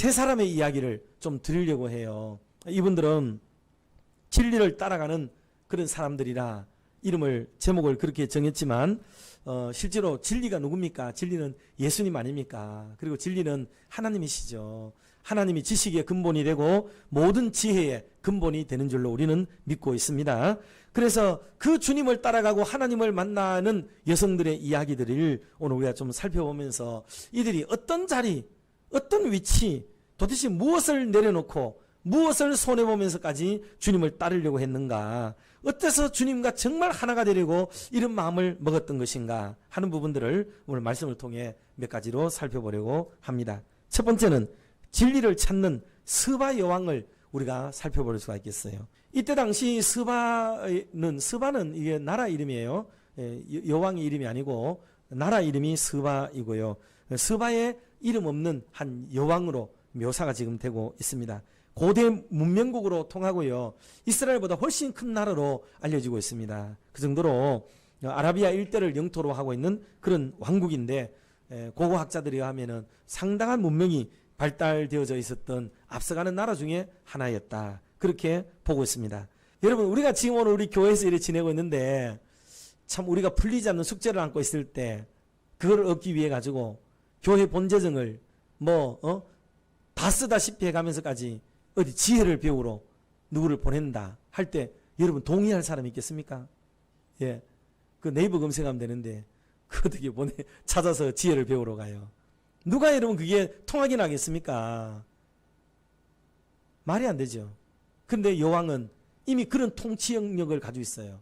세 사람의 이야기를 좀 드리려고 해요. 이분들은 진리를 따라가는 그런 사람들이라 이름을 제목을 그렇게 정했지만 어, 실제로 진리가 누굽니까? 진리는 예수님 아닙니까? 그리고 진리는 하나님이시죠. 하나님이 지식의 근본이 되고 모든 지혜의 근본이 되는 줄로 우리는 믿고 있습니다. 그래서 그 주님을 따라가고 하나님을 만나는 여성들의 이야기들을 오늘 우리가 좀 살펴보면서 이들이 어떤 자리, 어떤 위치, 도대체 무엇을 내려놓고 무엇을 손해보면서까지 주님을 따르려고 했는가? 어때서 주님과 정말 하나가 되려고 이런 마음을 먹었던 것인가 하는 부분들을 오늘 말씀을 통해 몇 가지로 살펴보려고 합니다. 첫 번째는 진리를 찾는 스바 여왕을 우리가 살펴볼 수가 있겠어요. 이때 당시 스바는 스바는 이게 나라 이름이에요. 예, 여- 여왕의 이름이 아니고 나라 이름이 스바이고요. 스바의 이름 없는 한 여왕으로 묘사가 지금 되고 있습니다. 고대 문명국으로 통하고요. 이스라엘보다 훨씬 큰 나라로 알려지고 있습니다. 그 정도로 아라비아 일대를 영토로 하고 있는 그런 왕국인데 에, 고고학자들이 하면은 상당한 문명이 발달되어져 있었던 앞서가는 나라 중에 하나였다. 그렇게 보고 있습니다. 여러분 우리가 지금 오늘 우리 교회에서 이렇게 지내고 있는데 참 우리가 풀리지 않는 숙제를 안고 있을 때 그걸 얻기 위해 가지고 교회 본재정을 뭐 어? 다 쓰다시피 해가면서까지 어디 지혜를 배우러 누구를 보낸다 할 때 여러분 동의할 사람이 있겠습니까? 예. 그 네이버 검색하면 되는데 그 어떻게 보내 찾아서 지혜를 배우러 가요. 누가 여러분 그게 통하긴 하겠습니까? 말이 안 되죠. 근데 여왕은 이미 그런 통치 영역을 가지고 있어요.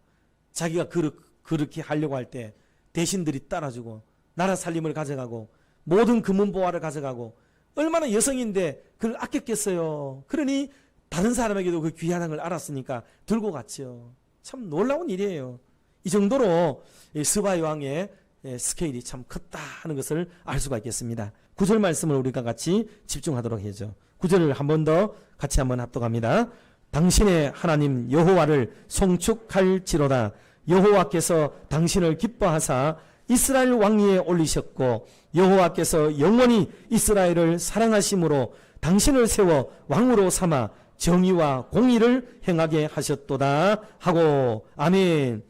자기가 그르, 그렇게 하려고 할 때 대신들이 따라주고 나라 살림을 가져가고 모든 금은 보화를 가져가고 얼마나 여성인데 그걸 아꼈겠어요. 그러니 다른 사람에게도 그 귀한 걸 알았으니까 들고 갔죠. 참 놀라운 일이에요. 이 정도로 이 스바 여왕의 예, 스케일이 참 컸다 하는 것을 알 수가 있겠습니다. 구절 말씀을 우리가 같이 집중하도록 해죠. 구절을 한 번 더 같이 한번 합독합니다. 당신의 하나님 여호와를 송축할지로다 여호와께서 당신을 기뻐하사 이스라엘 왕위에 올리셨고 여호와께서 영원히 이스라엘을 사랑하심으로 당신을 세워 왕으로 삼아 정의와 공의를 행하게 하셨도다 하고 아멘.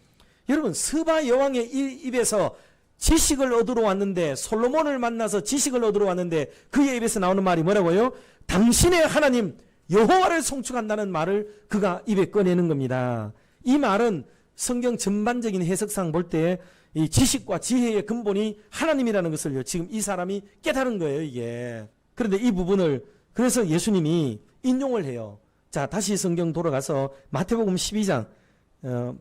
여러분 스바 여왕의 이- 입에서 지식을 얻으러 왔는데 솔로몬을 만나서 지식을 얻으러 왔는데 그의 입에서 나오는 말이 뭐라고요? 당신의 하나님 여호와를 송축한다는 말을 그가 입에 꺼내는 겁니다. 이 말은 성경 전반적인 해석상 볼 때 이 지식과 지혜의 근본이 하나님이라는 것을요. 지금 이 사람이 깨달은 거예요, 이게. 그런데 이 부분을 그래서 예수님이 인용을 해요. 자, 다시 성경 돌아가서 마태복음 12장 어,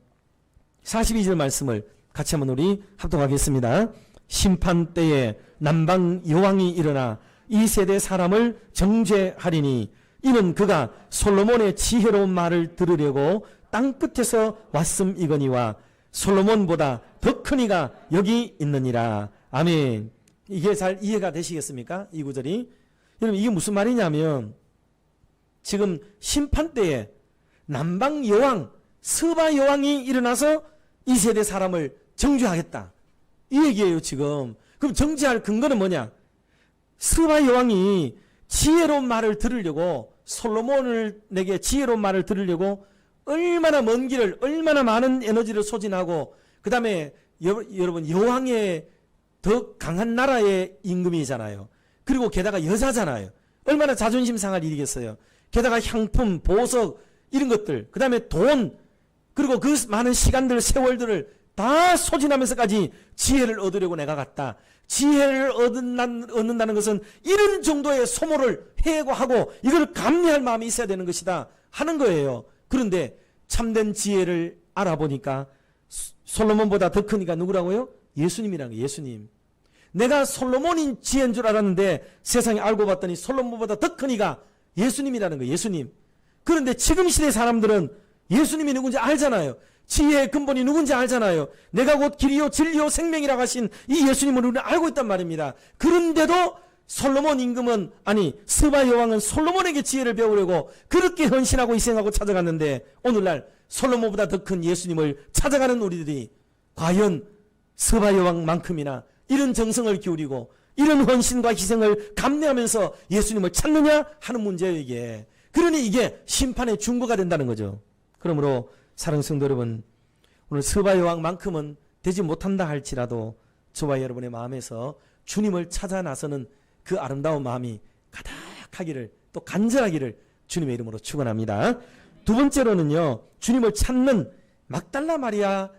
42절 말씀을 같이 한번 우리 합동하겠습니다. 심판 때에 남방 여왕이 일어나 이 세대 사람을 정죄하리니 이는 그가 솔로몬의 지혜로운 말을 들으려고 땅 끝에서 왔음 이거니와 솔로몬보다 더 큰 이가 여기 있느니라. 아멘. 이게 잘 이해가 되시겠습니까? 이 구절이. 여러분 이게 무슨 말이냐면 지금 심판 때에 남방 여왕 스바 여왕이 일어나서 이 세대 사람을 정죄하겠다. 이 얘기예요, 지금. 그럼 정죄할 근거는 뭐냐? 스바 여왕이 지혜로운 말을 들으려고 솔로몬을 내게 지혜로운 말을 들으려고 얼마나 먼 길을 얼마나 많은 에너지를 소진하고 그 다음에 여, 여러분 여왕의 더 강한 나라의 임금이잖아요. 그리고 게다가 여자잖아요. 얼마나 자존심 상할 일이겠어요. 게다가 향품, 보석 이런 것들, 그 다음에 돈 그리고 그 많은 시간들, 세월들을 다 소진하면서까지 지혜를 얻으려고 내가 갔다. 지혜를 얻는다는, 것은 이런 정도의 소모를 해고하고 이걸 감내할 마음이 있어야 되는 것이다 하는 거예요. 그런데 참된 지혜를 알아보니까 소- 솔로몬보다 더 크니까 누구라고요? 예수님이라는 거예요. 예수님. 내가 솔로몬인 지혜인 줄 알았는데 세상에 알고 봤더니 솔로몬보다 더 크니까 예수님이라는 거예요. 예수님. 그런데 지금 시대 사람들은 예수님이 누군지 알잖아요. 지혜의 근본이 누군지 알잖아요. 내가 곧 길이요 진리요 생명이라고 하신 이 예수님을 우리는 알고 있단 말입니다. 그런데도 솔로몬 임금은 아니 스바 여왕은 솔로몬에게 지혜를 배우려고 그렇게 헌신하고 희생하고 찾아갔는데 오늘날 솔로몬보다 더 큰 예수님을 찾아가는 우리들이 과연 스바 여왕만큼이나 이런 정성을 기울이고 이런 헌신과 희생을 감내하면서 예수님을 찾느냐 하는 문제예요 이게. 그러니 이게 심판의 준거가 된다는 거죠. 그러므로 사랑 성도 여러분 오늘 스바 여왕만큼은 되지 못한다 할지라도 저와 여러분의 마음에서 주님을 찾아 나서는 그 아름다운 마음이 가득하기를 또 간절하기를 주님의 이름으로 축원합니다. 두 번째로는요. 주님을 찾는 막달라 마리아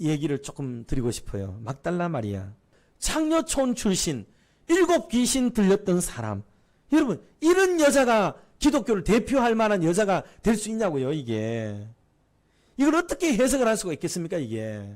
얘기를 조금 드리고 싶어요. 막달라 마리아. 창녀촌 출신 일곱 귀신 들렸던 사람. 여러분, 이런 여자가 기독교를 대표할 만한 여자가 될 수 있냐고요, 이게. 이걸 어떻게 해석을 할 수가 있겠습니까, 이게.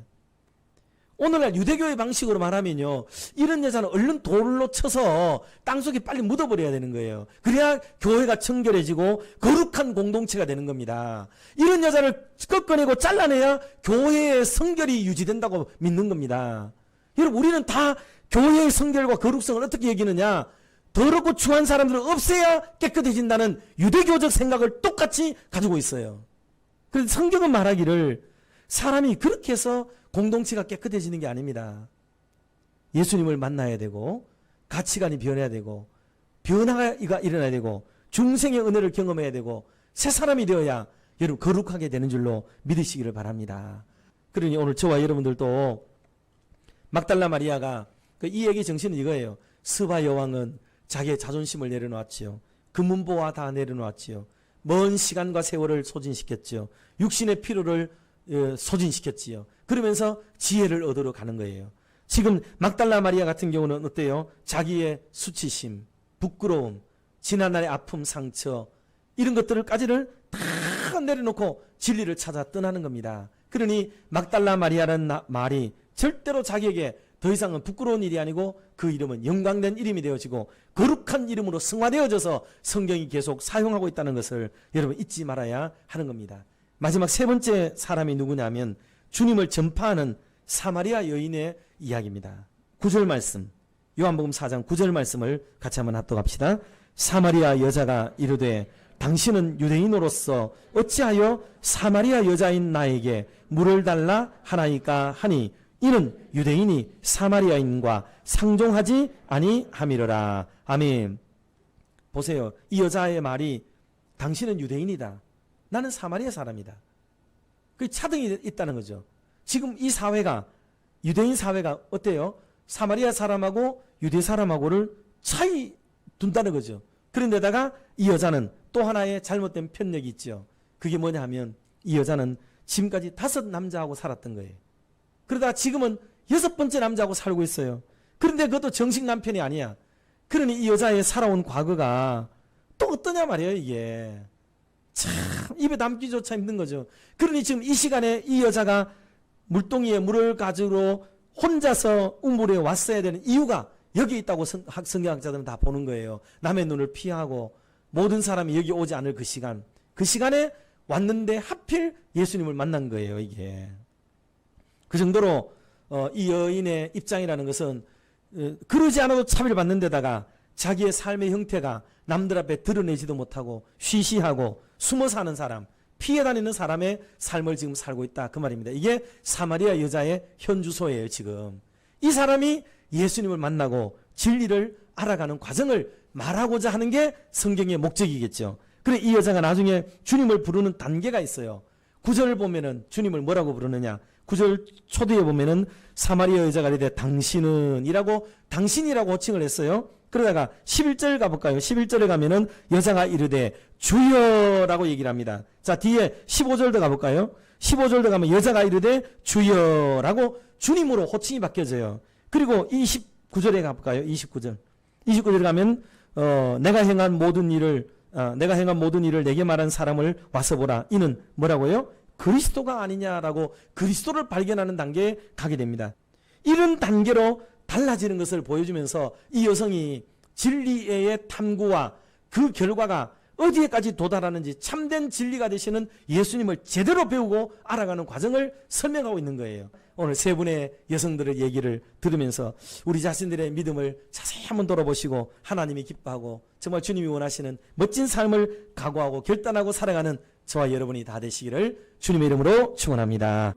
오늘날 유대교의 방식으로 말하면요. 이런 여자는 얼른 돌로 쳐서 땅속에 빨리 묻어버려야 되는 거예요. 그래야 교회가 청결해지고 거룩한 공동체가 되는 겁니다. 이런 여자를 꺾어내고 잘라내야 교회의 성결이 유지된다고 믿는 겁니다. 여러분, 우리는 다 교회의 성결과 거룩성을 어떻게 여기느냐? 더럽고 추한 사람들을 없애야 깨끗해진다는 유대교적 생각을 똑같이 가지고 있어요. 그래서 성경은 말하기를 사람이 그렇게 해서 공동체가 깨끗해지는 게 아닙니다. 예수님을 만나야 되고 가치관이 변해야 되고 변화가 일어나야 되고 중생의 은혜를 경험해야 되고 새 사람이 되어야 여러분 거룩하게 되는 줄로 믿으시기를 바랍니다. 그러니 오늘 저와 여러분들도 막달라 마리아가 그 이 얘기 정신은 이거예요. 스바 여왕은 자기의 자존심을 내려놓았지요. 금문보와 다 내려놓았지요. 먼 시간과 세월을 소진시켰지요. 육신의 피로를 어, 소진시켰지요. 그러면서 지혜를 얻으러 가는 거예요. 지금 막달라 마리아 같은 경우는 어때요? 자기의 수치심, 부끄러움, 지난날의 아픔, 상처 이런 것들을까지를 다 내려놓고 진리를 찾아 떠나는 겁니다. 그러니 막달라 마리아라는 나- 말이 절대로 자기에게 더 이상은 부끄러운 일이 아니고 그 이름은 영광된 이름이 되어지고 거룩한 이름으로 승화되어져서 성경이 계속 사용하고 있다는 것을 여러분 잊지 말아야 하는 겁니다. 마지막 세 번째 사람이 누구냐면 주님을 전파하는 사마리아 여인의 이야기입니다. 9절 말씀. 요한복음 4장 9절 말씀을 같이 한번 합독합시다. 사마리아 여자가 이르되 당신은 유대인으로서 어찌하여 사마리아 여자인 나에게 물을 달라 하나이까 하니 이는 유대인이 사마리아인과 상종하지 아니함이러라. 아멘. 보세요. 이 여자의 말이 당신은 유대인이다. 나는 사마리아 사람이다. 그 차등이 있다는 거죠. 지금 이 사회가 유대인 사회가 어때요? 사마리아 사람하고 유대 사람하고를 차이 둔다는 거죠. 그런데다가 이 여자는 또 하나의 잘못된 편력이 있죠. 그게 뭐냐 하면 이 여자는 지금까지 다섯 남자하고 살았던 거예요. 그러다 지금은 여섯 번째 남자하고 살고 있어요. 그런데 그것도 정식 남편이 아니야. 그러니 이 여자의 살아온 과거가 또 어떠냐 말이에요, 이게. 참 입에 담기조차 힘든 거죠. 그러니 지금 이 시간에 이 여자가 물동이에 물을 가지고 혼자서 우물에 왔어야 되는 이유가 여기 있다고 성경학자들은 다 보는 거예요. 남의 눈을 피하고 모든 사람이 여기 오지 않을 그 시간. 그 시간에 왔는데 하필 예수님을 만난 거예요, 이게. 그 정도로 어, 이 여인의 입장이라는 것은 어, 그러지 않아도 차별받는 데다가 자기의 삶의 형태가 남들 앞에 드러내지도 못하고 쉬쉬하고 숨어 사는 사람, 피해 다니는 사람의 삶을 지금 살고 있다. 그 말입니다. 이게 사마리아 여자의 현 주소예요, 지금. 이 사람이 예수님을 만나고 진리를 알아가는 과정을 말하고자 하는 게 성경의 목적이겠죠. 그래, 이 여자가 나중에 주님을 부르는 단계가 있어요. 구절을 보면은 주님을 뭐라고 부르느냐? 구절 초대에 보면은 사마리아 여자가 이르되 당신은 이라고 당신이라고 호칭을 했어요. 그러다가 11절 가볼까요? 11절에 가면은 여자가 이르되 주여라고 얘기를 합니다. 자, 뒤에 15절도 가볼까요? 15절도 가면 여자가 이르되 주여라고 주님으로 호칭이 바뀌어져요. 그리고 29절에 가볼까요? 29절. 29절에 가면 어, 내가 행한 모든 일을 어, 내가 행한 모든 일을 내게 말한 사람을 와서 보라. 이는 뭐라고요? 그리스도가 아니냐라고 그리스도를 발견하는 단계에 가게 됩니다. 이런 단계로 달라지는 것을 보여주면서 이 여성이 진리의 탐구와 그 결과가 어디에까지 도달하는지 참된 진리가 되시는 예수님을 제대로 배우고 알아가는 과정을 설명하고 있는 거예요. 오늘 세 분의 여성들의 얘기를 들으면서 우리 자신들의 믿음을 자세히 한번 돌아보시고 하나님이 기뻐하고 정말 주님이 원하시는 멋진 삶을 각오하고 결단하고 살아가는 저와 여러분이 다 되시기를 주님의 이름으로 축원합니다.